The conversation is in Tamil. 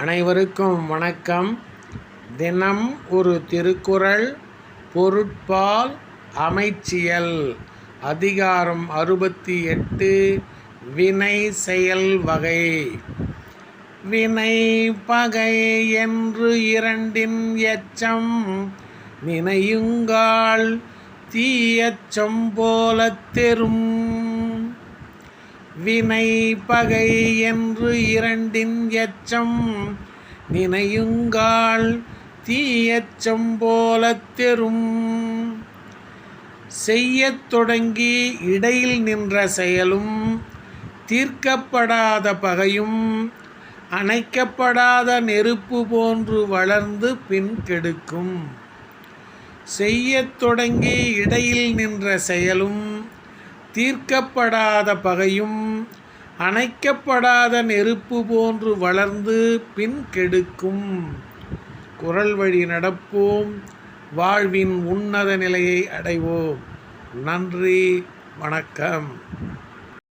அனைவருக்கும் வணக்கம். தினம் ஒரு திருக்குறள் பொருட்பால் அமைச்சியல். அதிகாரம் அறுபத்தி எட்டு வினை செயல் வகை. வினை பகை என்று இரண்டின் எச்சம் நினையுங்கால் தீயச்சம் போலத் தெரும். வினை பகை என்று இரண்டின் எச்சம். நினையுங்கால் தீயச்சம் போலத் தெரும். செய்யத் தொடங்கி இடையில் நின்ற செயலும் தீர்க்கப்படாத பகையும் அணைக்கப்படாத நெருப்பு போன்று வளர்ந்து பின் கெடுக்கும். செய்யத் தொடங்கி இடையில் நின்ற செயலும் தீர்க்கப்படாத பகையும் அணைக்கப்படாத நெருப்பு போன்று வளர்ந்து பின் கெடுக்கும். குரல் வழி நடப்போம் வாழ்வின் உன்னத நிலையை அடைவோம். நன்றி வணக்கம்.